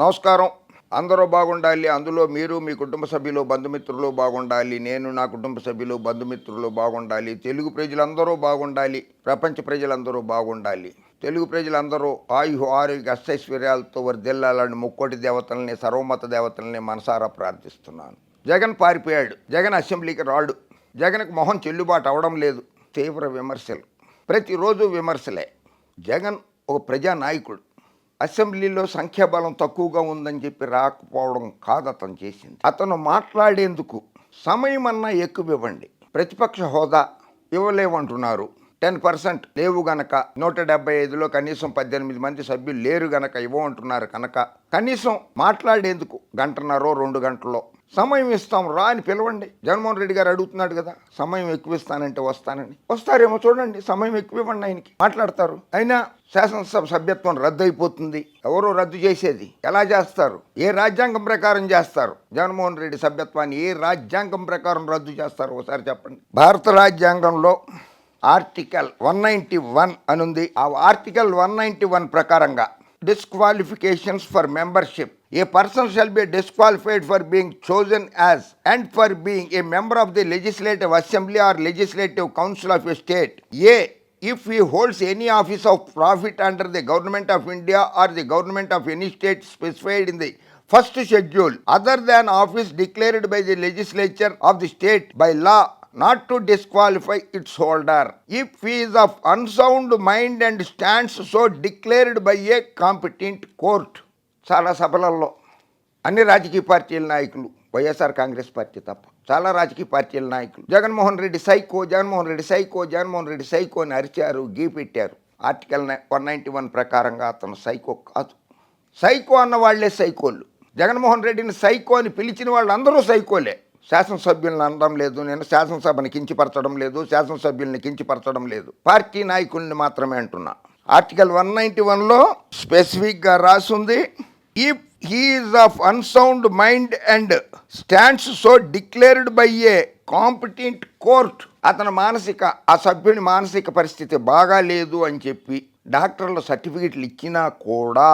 నమస్కారం. అందరూ బాగుండాలి అందులో మీరు మీ కుటుంబ సభ్యులు బంధుమిత్రులు బాగుండాలి నేను నా కుటుంబ సభ్యులు బంధుమిత్రులు బాగుండాలి తెలుగు ప్రజలందరూ బాగుండాలి ప్రపంచ ప్రజలందరూ బాగుండాలి. తెలుగు ప్రజలందరూ ఆయు ఆరోగ్య అష్టైశ్వర్యాలతో వర్దిల్లాలని ముక్కోటి దేవతల్ని సర్వమత దేవతల్ని మనసారా ప్రార్థిస్తున్నాను. జగన్ పారిపోయాడు. జగన్ అసెంబ్లీకి రాడు. జగన్కి మొహం చెల్లుబాటు అవడం లేదు. తీవ్ర విమర్శలు. ప్రతిరోజు విమర్శలే. జగన్ ఒక ప్రజానాయకుడు. అసెంబ్లీలో సంఖ్యాబలం తక్కువగా ఉందని చెప్పి రాకపోవడం కాదు అతను చేసింది. అతను మాట్లాడేందుకు సమయం అన్నా ఎక్కువ ఇవ్వండి. ప్రతిపక్ష హోదా ఇవ్వలేమంటున్నారు. టెన్ పర్సెంట్ లేవు గనక నూట డెబ్బై ఐదులో కనీసం పద్దెనిమిది మంది సభ్యులు లేరు గనక ఇవ్వమంటున్నారు కనుక కనీసం మాట్లాడేందుకు గంటన్నరో రెండు గంటల్లో సమయం ఇస్తాం రా అని పిలవండి. జగన్మోహన్ రెడ్డి గారు అడుగుతున్నాడు కదా సమయం ఎక్కువ ఇస్తానంటే వస్తానని. వస్తారేమో చూడండి సమయం ఎక్కువ ఇవ్వండి ఆయనకి. మాట్లాడతారు. అయినా శాసనసభ సభ్యత్వం రద్దు అయిపోతుంది ఎవరు రద్దు చేసేది. ఎలా చేస్తారు? ఏ రాజ్యాంగం ప్రకారం చేస్తారు? జగన్మోహన్ రెడ్డి సభ్యత్వాన్ని ఏ రాజ్యాంగం ప్రకారం రద్దు చేస్తారు ఒకసారి చెప్పండి. భారత రాజ్యాంగంలో ఆర్టికల్ వన్ నైంటీ వన్ అనుంది. ఆ ఆర్టికల్ వన్ నైంటీ వన్ ప్రకారంగా disqualifications for membership. A person shall be disqualified for being chosen as and for being a member of the Legislative Assembly or Legislative Council of a state. A. If he holds any office of profit under the Government of India or the Government of any state specified in the first schedule, other than office declared by the legislature of the state by law not to disqualify its holder. If he is of unsound mind and stands so declared by a competent court చాలా సభలలో అన్ని రాజకీయ పార్టీల నాయకులు YSR Congress party తప్ప చాలా రాజకీయ పార్టీల నాయకులు. Jaganmohan Reddy psycho Jaganmohan Reddy psycho Jaganmohan Reddy psycho అని అరిచారు గీ పెట్టారు. ఆర్టికల్ వన్ నైంటీ వన్ ప్రకారంగా అతను సైకో కాదు. సైకో అన్న వాళ్ళే సైకోళ్ళు. జగన్మోహన్ రెడ్డిని సైకో అని పిలిచిన వాళ్ళందరూ సైకోలే. శాసనసభ్యులను అనడం లేదు నేను శాసనసభని కించిపరచడం లేదు శాసనసభ్యుల్ని కించపరచడం లేదు. పార్టీ నాయకుల్ని మాత్రమే అంటున్నా. ఆర్టికల్ వన్ నైంటీ వన్లో స్పెసిఫిక్గా రాసుంది if he is of unsound mind and stands so declared by a competent court అతని మానసిక ఆ సభ్యుని మానసిక పరిస్థితి బాగా లేదు అని చెప్పి డాక్టర్లు సర్టిఫికెట్లు ఇచ్చినా కూడా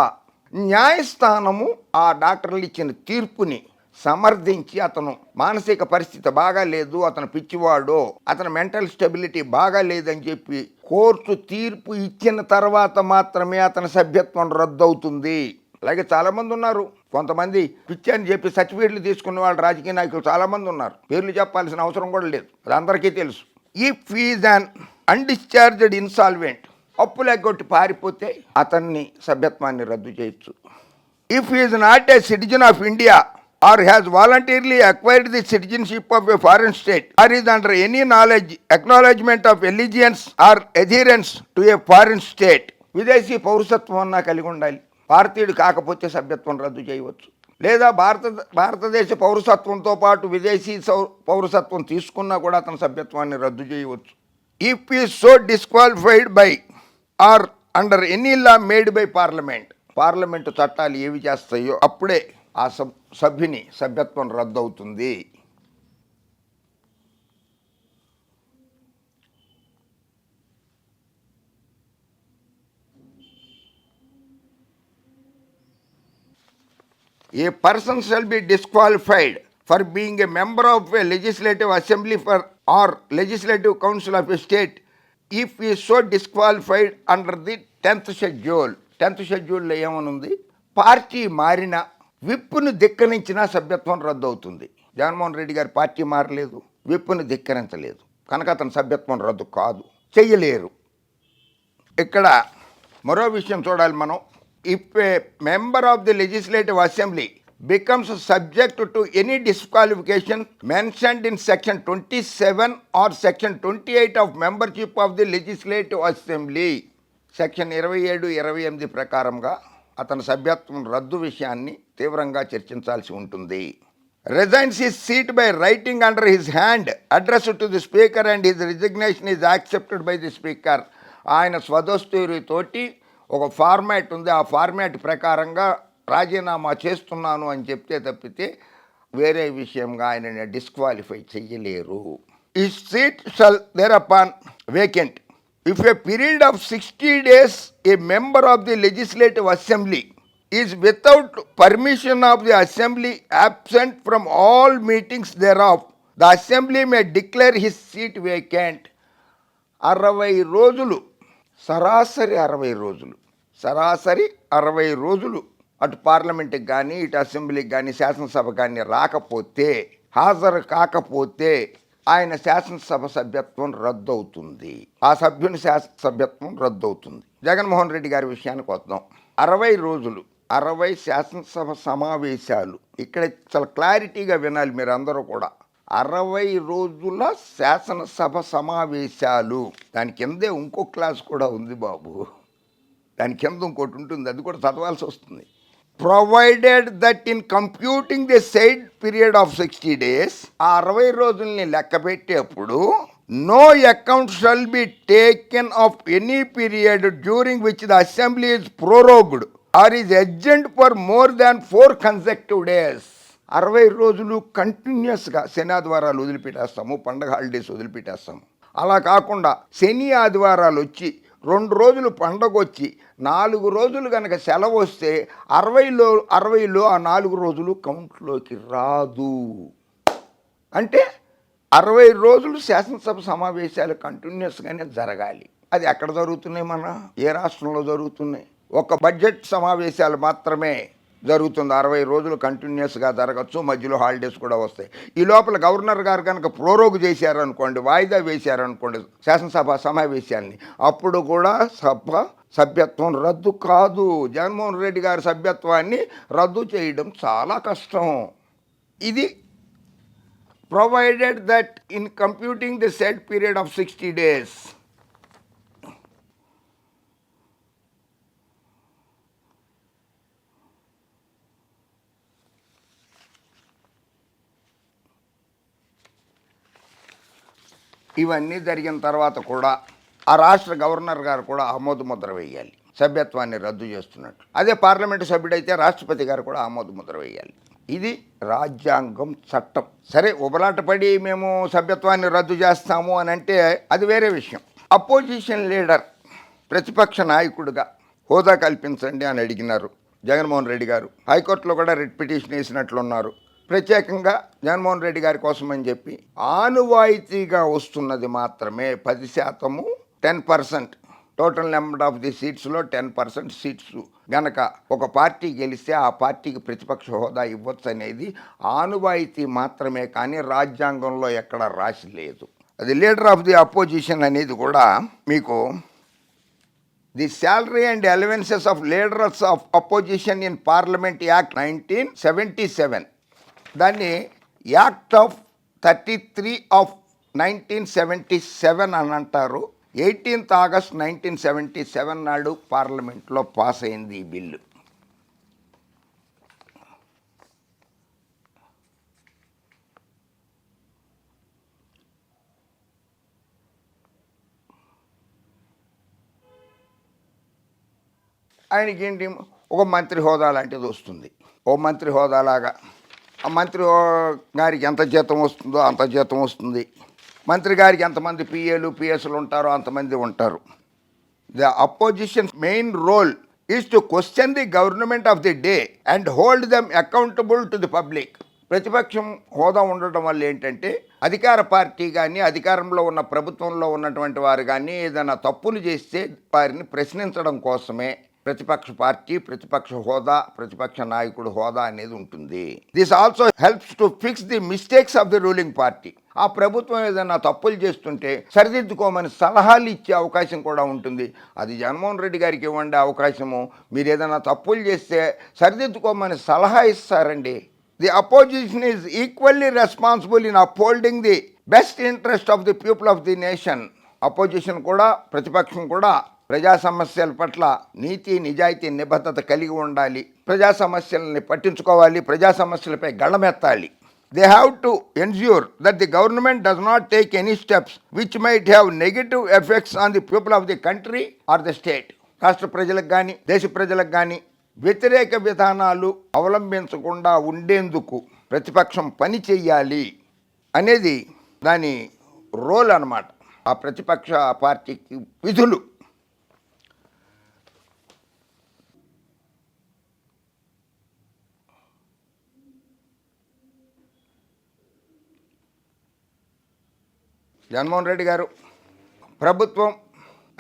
న్యాయస్థానము ఆ డాక్టర్లు ఇచ్చిన తీర్పుని సమర్థించి అతను మానసిక పరిస్థితి బాగా లేదు అతను పిచ్చివాడు అతని మెంటల్ స్టెబిలిటీ బాగా లేదని చెప్పి కోర్టు తీర్పు ఇచ్చిన తర్వాత మాత్రమే అతని సభ్యత్వం రద్దవుతుంది. అలాగే చాలామంది ఉన్నారు. కొంతమంది పిచ్చి అని చెప్పి సర్టిఫికేట్లు తీసుకున్న వాళ్ళు రాజకీయ నాయకులు చాలామంది ఉన్నారు. పేర్లు చెప్పాల్సిన అవసరం కూడా లేదు. అది అందరికీ తెలుసు. If is an undischarged insolvent అప్పులు ఎగ్గొట్టి పారిపోతే అతన్ని సభ్యత్వాన్ని రద్దు చేయొచ్చు. If is not a citizen of India or has voluntarily acquired the citizenship of a foreign state. Or is under any knowledge acknowledgement of allegiance or adherence to a foreign state. విదేశీ పౌరసత్వం అన్నా కలిగి ఉండాలి. భారతీయుడు కాకపోతే సభ్యత్వం రద్దు చేయవచ్చు. లేదా భారత భారతదేశ పౌరసత్వంతో పాటు విదేశీ సౌ- పౌరసత్వం తీసుకున్నా కూడా అతని సభ్యత్వాన్ని రద్దు చేయవచ్చు. If he so disqualified by or under any law made by parliament parliament చట్టాలు ఏవి చేస్తాయో అప్పుడే ఆ సభ్యుని సభ్యత్వం రద్దవుతుంది. A person shall be disqualified for being a member of a legislative assembly for or legislative council of a state if he so disqualified under the tenth schedule tenth షెడ్యూల్లో ఏమనుంది? Party మారిన విప్పును ధిక్కరించినా సభ్యత్వం రద్దు అవుతుంది జగన్మోహన్ రెడ్డి గారి పార్టీ మారలేదు విప్పును ధిక్కరించలేదు. కనుక అతని సభ్యత్వం రద్దు కాదు చెయ్యలేరు. ఇక్కడ మరో విషయం చూడాలి మనం. If a member of the legislative assembly becomes subject to any disqualification mentioned in section twenty seven or section twenty eight of membership of the legislative assembly section ఇరవై ఏడు ఇరవై ఎనిమిది ప్రకారంగా అతని సభ్యత్వం రద్దు విషయాన్ని తీవ్రంగా చర్చించాల్సి ఉంటుంది. Resigns his seat by writing under his hand address to the speaker and his resignation is accepted by the speaker ఆయన స్వదస్తూరితోటి ఒక ఫార్మాట్ ఉంది. ఆ ఫార్మాట్ ప్రకారంగా రాజీనామా చేస్తున్నాను అని చెప్తే తప్పితే వేరే విషయంగా ఆయనని డిస్క్వాలిఫై చెయ్యలేరు. ఈ seat shall thereupon vacant if a period of sixty days a member of the legislative assembly is without permission of the assembly absent from all meetings thereof the assembly may declare his seat vacant అరవై రోజులు సరాసరి అరవై రోజులు సరాసరి అరవై రోజులు అటు పార్లమెంట్కి కానీ ఇటు అసెంబ్లీకి కానీ శాసనసభ కానీ రాకపోతే హాజరు కాకపోతే ఆయన శాసనసభ సభ్యత్వం రద్దు అవుతుంది ఆ సభ్యుని శాసన సభ్యత్వం రద్దు అవుతుంది జగన్మోహన్ రెడ్డి గారి విషయానికి వద్దాం. అరవై రోజులు అరవై శాసనసభ సమావేశాలు. ఇక్కడ చాలా క్లారిటీగా వినాలి మీరు అందరూ కూడా. అరవై రోజుల శాసనసభ సమావేశాలు. దాని కిందే ఇంకో క్లాస్ కూడా ఉంది బాబు. దాని కింద ఇంకోటి ఉంటుంది అది కూడా చదవాల్సి వస్తుంది. Provided that in computing the said period of sixty days ఆ అరవై రోజుల్ని లెక్క పెట్టేప్పుడు no account shall be taken of any period during which the assembly is prorogued or is exempt for more than four consecutive days. అరవై రోజులు కంటిన్యూస్గా శని ఆదివారాలు వదిలిపెట్టేస్తాము పండగ holidays వదిలిపెట్టేస్తాము. అలా కాకుండా శని ఆదివారాలు వచ్చి రెండు రోజులు పండగ వచ్చి నాలుగు రోజులు కనుక సెలవు వస్తే అరవైలో అరవైలో ఆ నాలుగు రోజులు కౌంట్లోకి రాదు. అంటే అరవై రోజులు శాసనసభ సమావేశాలు కంటిన్యూస్గానే జరగాలి. అది ఎక్కడ జరుగుతున్నాయి మన? ఏ రాష్ట్రంలో జరుగుతున్నాయి? ఒక బడ్జెట్ సమావేశాలు మాత్రమే జరుగుతుంది. అరవై రోజులు కంటిన్యూస్గా జరగచ్చు. మధ్యలో హాలిడేస్ కూడా వస్తాయి. ఈ లోపల గవర్నర్ గారు కనుక ప్రోరోగ్ చేశారనుకోండి వాయిదా వేశారనుకోండి శాసనసభ సమావేశాన్ని అప్పుడు కూడా సభ సభ్యత్వం రద్దు కాదు. జగన్మోహన్ రెడ్డి గారి సభ్యత్వాన్ని రద్దు చేయడం చాలా కష్టం. ఇది provided that in computing the set period of sixty days ఇవన్నీ జరిగిన తర్వాత కూడా ఆ రాష్ట్ర గవర్నర్ గారు కూడా ఆమోద ముద్ర వేయాలి. సభ్యత్వాన్ని రద్దు చేస్తున్నట్టు. అదే పార్లమెంటు సభ్యుడైతే రాష్ట్రపతి గారు కూడా ఆమోద ముద్ర వేయాలి. ఇది రాజ్యాంగం చట్టం. సరే ఉబలాటపడి మేము సభ్యత్వాన్ని రద్దు చేస్తాము అని అంటే అది వేరే విషయం. అపోజిషన్ లీడర్ ప్రతిపక్ష నాయకుడిగా హోదా కల్పించండి అని అడిగినారు జగన్మోహన్ రెడ్డి గారు. హైకోర్టులో కూడా రిట్ పిటిషన్ వేసినట్లున్నారు. ప్రత్యేకంగా జగన్మోహన్ రెడ్డి గారి కోసం అని చెప్పి ఆనువాయితీగా వస్తున్నది మాత్రమే పది శాతము ten percent. Total number of the సీట్స్లో ten percent seats. గనక ఒక పార్టీ గెలిస్తే ఆ పార్టీకి ప్రతిపక్ష హోదా ఇవ్వచ్చు అనేది ఆనువాయితీ మాత్రమే కానీ రాజ్యాంగంలో ఎక్కడ రాసి లేదు. అది లీడర్ ఆఫ్ ది అపోజిషన్ అనేది కూడా మీకు the salary and allowances of leaders of opposition in parliament act nineteen seventy seven. దాన్ని act of thirty three of nineteen seventy seven అని అంటారు. Eighteenth August nineteen seventy seven నాడు పార్లమెంట్లో pass అయింది ఈ బిల్లు. ఆయనకి ఏంటి ఒక మంత్రి హోదా లాంటిది వస్తుంది. ఓ మంత్రి హోదాలాగా ఆ మంత్రి గారికి ఎంత జీతం వస్తుందో అంత జీతం వస్తుంది. మంత్రి గారికి ఎంతమంది పిఏలు పిఎస్లు ఉంటారో అంతమంది ఉంటారు. The opposition main role is to question the government of the day and hold them accountable to the public. ప్రతిపక్షం హోదా ఉండటం వల్ల ఏంటంటే అధికార పార్టీ కానీ అధికారంలో ఉన్న ప్రభుత్వంలో ఉన్నటువంటి వారు కానీ ఏదైనా తప్పులు చేస్తే వారిని ప్రశ్నించడం కోసమే ప్రతిపక్ష పార్టీ ప్రతిపక్ష హోదా ప్రతిపక్ష నాయకుడు హోదా అనేది ఉంటుంది. This also helps to fix the mistakes of the ruling party ఆ ప్రభుత్వం ఏదైనా తప్పులు చేస్తుంటే సరిదిద్దుకోమని సలహాలు ఇచ్చే అవకాశం కూడా ఉంటుంది. అది జగన్మోహన్ రెడ్డి గారికి ఇవ్వండి అవకాశము. మీరు ఏదైనా తప్పులు చేస్తే సరిదిద్దుకోమని సలహా ఇస్తారండి. The opposition is equally responsible in upholding the best interest of the people of the nation opposition కూడా ప్రతిపక్షం కూడా ప్రజా సమస్యల పట్ల నీతి నిజాయితీ నిబద్ధత కలిగి ఉండాలి. ప్రజా సమస్యలని పట్టించుకోవాలి. ప్రజా సమస్యలపై గళమెత్తాలి. They have to ensure that the government does not take any steps which might have negative effects on the people of the country or the state రాష్ట్ర ప్రజలకు కానీ దేశ ప్రజలకు కానీ వ్యతిరేక విధానాలు అవలంబించకుండా ఉండేందుకు ప్రతిపక్షం పని చెయ్యాలి అనేది దాని రోల్ అన్నమాట. ఆ ప్రతిపక్ష పార్టీకి విధులు. జగన్మోహన్ రెడ్డి గారు ప్రభుత్వం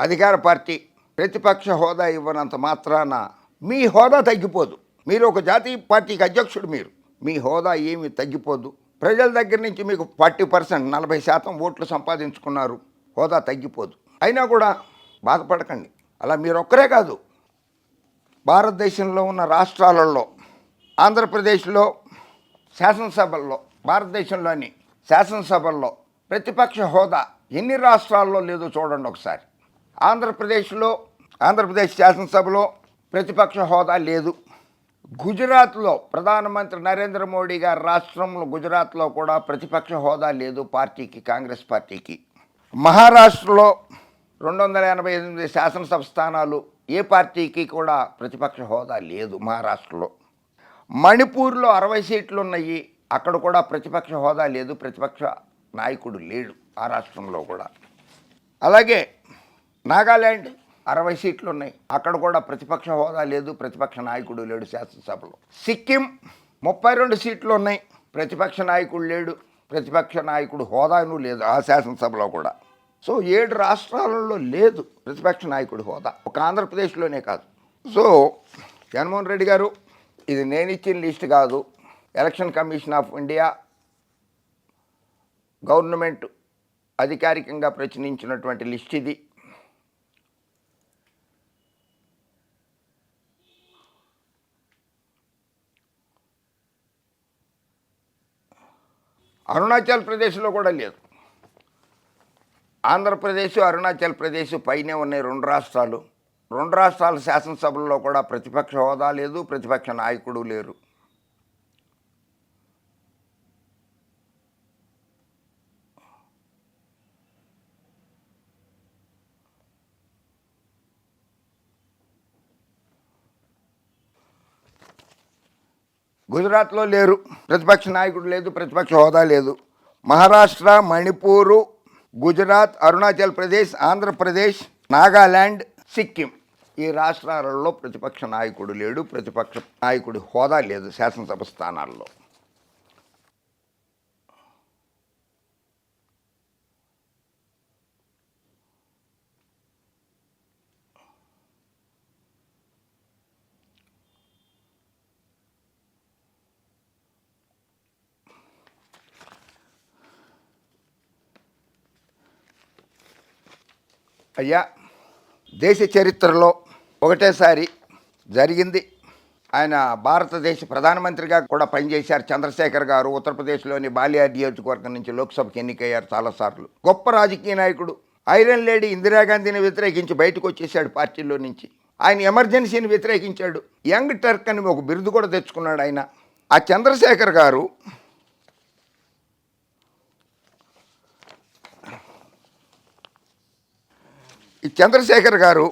అధికార పార్టీ ప్రతిపక్ష హోదా ఇవ్వనంత మాత్రాన మీ హోదా తగ్గిపోదు. మీరు ఒక జాతీయ పార్టీకి అధ్యక్షుడు మీరు. మీ హోదా ఏమి తగ్గిపోదు. ప్రజల దగ్గర నుంచి మీకు ఫార్టీ పర్సెంట్ నలభై శాతం ఓట్లు సంపాదించుకున్నారు. హోదా తగ్గిపోదు. అయినా కూడా బాధపడకండి. అలా మీరు ఒక్కరే కాదు. భారతదేశంలో ఉన్న రాష్ట్రాలలో ఆంధ్రప్రదేశ్లో శాసనసభల్లో భారతదేశంలోని శాసనసభల్లో ప్రతిపక్ష హోదా ఎన్ని రాష్ట్రాల్లో లేదో చూడండి ఒకసారి. ఆంధ్రప్రదేశ్లో ఆంధ్రప్రదేశ్ శాసనసభలో ప్రతిపక్ష హోదా లేదు. గుజరాత్లో ప్రధానమంత్రి నరేంద్ర మోడీ గారి రాష్ట్రంలో గుజరాత్లో కూడా ప్రతిపక్ష హోదా లేదు పార్టీకి కాంగ్రెస్ పార్టీకి. మహారాష్ట్రలో రెండు వందల ఎనభై ఎనిమిది శాసనసభ స్థానాలు ఏ పార్టీకి కూడా ప్రతిపక్ష హోదా లేదు మహారాష్ట్రలో. మణిపూర్లో అరవై సీట్లు ఉన్నాయి అక్కడ కూడా ప్రతిపక్ష హోదా లేదు ప్రతిపక్ష నాయకుడు లేడు ఆ రాష్ట్రంలో కూడా. అలాగే నాగాల్యాండ్ అరవై సీట్లు ఉన్నాయి. అక్కడ కూడా ప్రతిపక్ష హోదా లేదు ప్రతిపక్ష నాయకుడు లేడు శాసనసభలో. సిక్కిం ముప్పై రెండు సీట్లు ఉన్నాయి. ప్రతిపక్ష నాయకుడు లేడు ప్రతిపక్ష నాయకుడు హోదాను లేదు ఆ శాసనసభలో కూడా. సో ఏడు రాష్ట్రాలలో లేదు ప్రతిపక్ష నాయకుడి హోదా. ఒక ఆంధ్రప్రదేశ్లోనే కాదు. సో జగన్మోహన్ రెడ్డి గారు ఇది నేను ఇచ్చిన లిస్ట్ కాదు. Election commission of India government అధికారికంగా ప్రచురించినటువంటి లిస్ట్ ఇది. అరుణాచల్ ప్రదేశ్లో కూడా లేదు. ఆంధ్రప్రదేశ్ అరుణాచల్ ప్రదేశ్ పైనే ఉన్నాయి రెండు రాష్ట్రాలు. రెండు రాష్ట్రాల శాసనసభల్లో కూడా ప్రతిపక్ష హోదా లేదు ప్రతిపక్ష నాయకుడు లేరు. గుజరాత్లో లేరు. ప్రతిపక్ష నాయకుడు లేదు ప్రతిపక్ష హోదా లేదు. మహారాష్ట్ర మణిపూరు గుజరాత్ అరుణాచల్ ప్రదేశ్ ఆంధ్రప్రదేశ్ నాగాల్యాండ్ సిక్కిం. ఈ రాష్ట్రాలలో ప్రతిపక్ష నాయకుడు లేడు ప్రతిపక్ష నాయకుడి హోదా లేదు శాసనసభ స్థానాల్లో. అయ్యా దేశ చరిత్రలో ఒకటేసారి జరిగింది. ఆయన భారతదేశ ప్రధానమంత్రిగా కూడా పనిచేశారు చంద్రశేఖర్ గారు ఉత్తరప్రదేశ్లోని బాలియా నియోజకవర్గం నుంచి లోక్సభకు ఎన్నికయ్యారు చాలాసార్లు. గొప్ప రాజకీయ నాయకుడు ఐరన్ లేడీ ఇందిరాగాంధీని వ్యతిరేకించి బయటకు వచ్చేసాడు పార్టీలో నుంచి. ఆయన ఎమర్జెన్సీని వ్యతిరేకించాడు. యంగ్ టర్క్ అని ఒక బిరుదు కూడా తెచ్చుకున్నాడు ఆయన. ఆ చంద్రశేఖర్ గారు ఈ చంద్రశేఖర్ గారు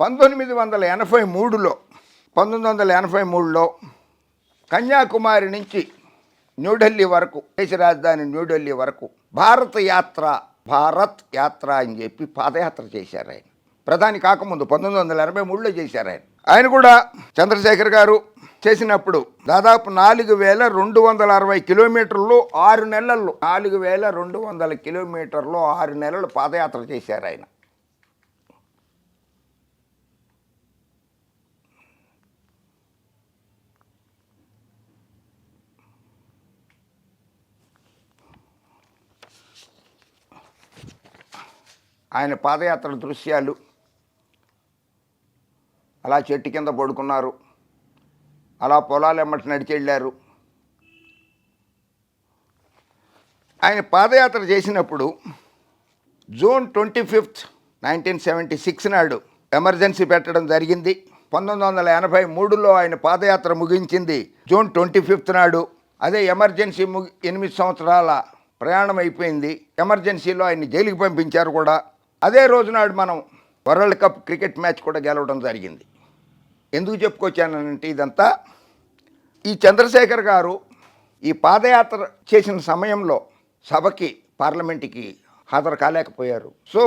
పంతొమ్మిది వందల ఎనభై మూడులో పంతొమ్మిది వందల ఎనభై మూడులో కన్యాకుమారి నుంచి న్యూఢిల్లీ వరకు దేశ రాజధాని న్యూఢిల్లీ వరకు భారత యాత్ర భారత్ యాత్ర అని చెప్పి పాదయాత్ర చేశారు ఆయన. ప్రధాని కాకముందు పంతొమ్మిది వందల ఎనభై మూడులో చేశారు ఆయన. ఆయన కూడా చంద్రశేఖర్ గారు చేసినప్పుడు దాదాపు నాలుగు వేల రెండు వందల అరవై కిలోమీటర్లు ఆరు నెలల్లో నాలుగు వేల రెండు వందల కిలోమీటర్లు ఆరు నెలలు పాదయాత్ర చేశారు ఆయన. ఆయన పాదయాత్ర దృశ్యాలు అలా చెట్టు కింద పడుకున్నారు. అలా పొలాలు ఎమ్మటి నడిచి వెళ్ళారు. ఆయన పాదయాత్ర చేసినప్పుడు June twenty fifth nineteen seventy six నాడు ఎమర్జెన్సీ పెట్టడం జరిగింది. పంతొమ్మిది వందల ఎనభై మూడులో ఆయన పాదయాత్ర ముగించింది జూన్ ట్వంటీ ఫిఫ్త్ నాడు. అదే ఎమర్జెన్సీ ముగి ఎనిమిది సంవత్సరాల ప్రయాణం అయిపోయింది. ఎమర్జెన్సీలో ఆయన జైలుకి పంపించారు కూడా. అదే రోజు నాడు మనం వరల్డ్ కప్ క్రికెట్ మ్యాచ్ కూడా గెలవడం జరిగింది. ఎందుకు చెప్పుకొచ్చానంటే ఇదంతా ఈ చంద్రశేఖర్ గారు ఈ పాదయాత్ర చేసిన సమయంలో సభకి పార్లమెంట్కి హాజరు కాలేకపోయారు. సో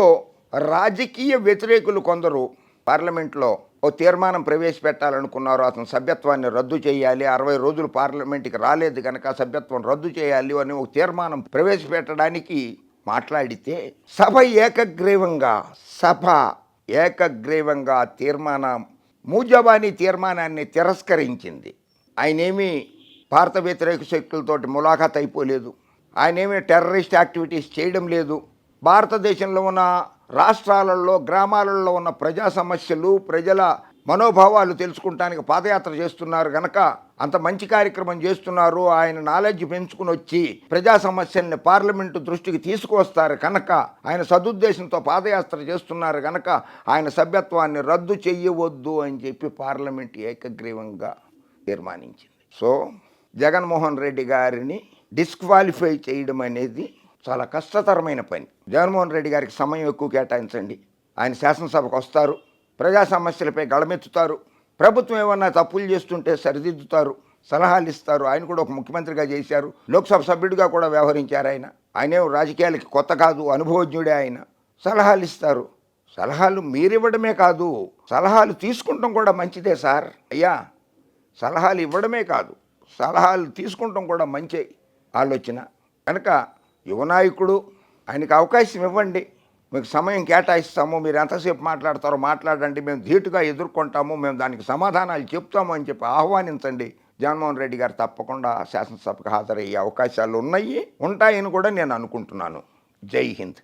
రాజకీయ వ్యతిరేకులు కొందరు పార్లమెంట్లో ఓ తీర్మానం ప్రవేశపెట్టాలనుకున్నారు. అతను సభ్యత్వాన్ని రద్దు చేయాలి. అరవై రోజులు పార్లమెంట్కి రాలేదు కనుక సభ్యత్వం రద్దు చేయాలి అని ఒక తీర్మానం ప్రవేశపెట్టడానికి మాట్లాడితే సభ ఏకగ్రీవంగా సభ ఏకగ్రీవంగా తీర్మానం మూజబానీ తీర్మానాన్ని తిరస్కరించింది. ఆయనేమి భారత వ్యతిరేక శక్తులతోటి ములాఖాత్ అయిపోలేదు. ఆయనేమి టెర్రరిస్ట్ యాక్టివిటీస్ చేయడం లేదు. భారతదేశంలో ఉన్న రాష్ట్రాలలో గ్రామాలలో ఉన్న ప్రజా సమస్యలు ప్రజల మనోభావాలు తెలుసుకుంటానికి పాదయాత్ర చేస్తున్నారు గనక అంత మంచి కార్యక్రమం చేస్తున్నారు. ఆయన నాలెడ్జ్ పెంచుకుని వచ్చి ప్రజా సమస్యల్ని పార్లమెంటు దృష్టికి తీసుకువస్తారు కనుక ఆయన సదుద్దేశంతో పాదయాత్ర చేస్తున్నారు కనుక ఆయన సభ్యత్వాన్ని రద్దు చెయ్యవద్దు అని చెప్పి పార్లమెంట్ ఏకగ్రీవంగా తీర్మానించింది. సో జగన్మోహన్ రెడ్డి గారిని డిస్క్వాలిఫై చేయడం అనేది చాలా కష్టతరమైన పని. జగన్మోహన్ రెడ్డి గారికి సమయం ఎక్కువ కేటాయించండి. ఆయన శాసనసభకు వస్తారు. ప్రజా సమస్యలపై గళమెత్తుతారు. ప్రభుత్వం ఏమన్నా తప్పులు చేస్తుంటే సరిదిద్దుతారు. సలహాలు ఇస్తారు. ఆయన కూడా ఒక ముఖ్యమంత్రిగా చేశారు. లోక్సభ సభ్యుడిగా కూడా వ్యవహరించారు ఆయన. ఆయనే రాజకీయాలకి కొత్త కాదు అనుభవజ్ఞుడే ఆయన. సలహాలు ఇస్తారు. సలహాలు మీరివ్వడమే కాదు. సలహాలు తీసుకుంటాం కూడా మంచిదే సార్. అయ్యా సలహాలు ఇవ్వడమే కాదు. సలహాలు తీసుకుంటాం కూడా మంచి ఆలోచన. కనుక యువ నాయకుడు ఆయనకు అవకాశం ఇవ్వండి. మీకు సమయం కేటాయిస్తాము మీరు ఎంతసేపు మాట్లాడతారో మాట్లాడండి మేము ధీటుగా ఎదుర్కొంటాము మేము దానికి సమాధానాలు చెప్తాము అని చెప్పి ఆహ్వానించండి. జగన్మోహన్ రెడ్డి గారు తప్పకుండా శాసనసభకు హాజరయ్యే అవకాశాలు ఉన్నాయి ఉంటాయని కూడా నేను అనుకుంటున్నాను. జై హింద్.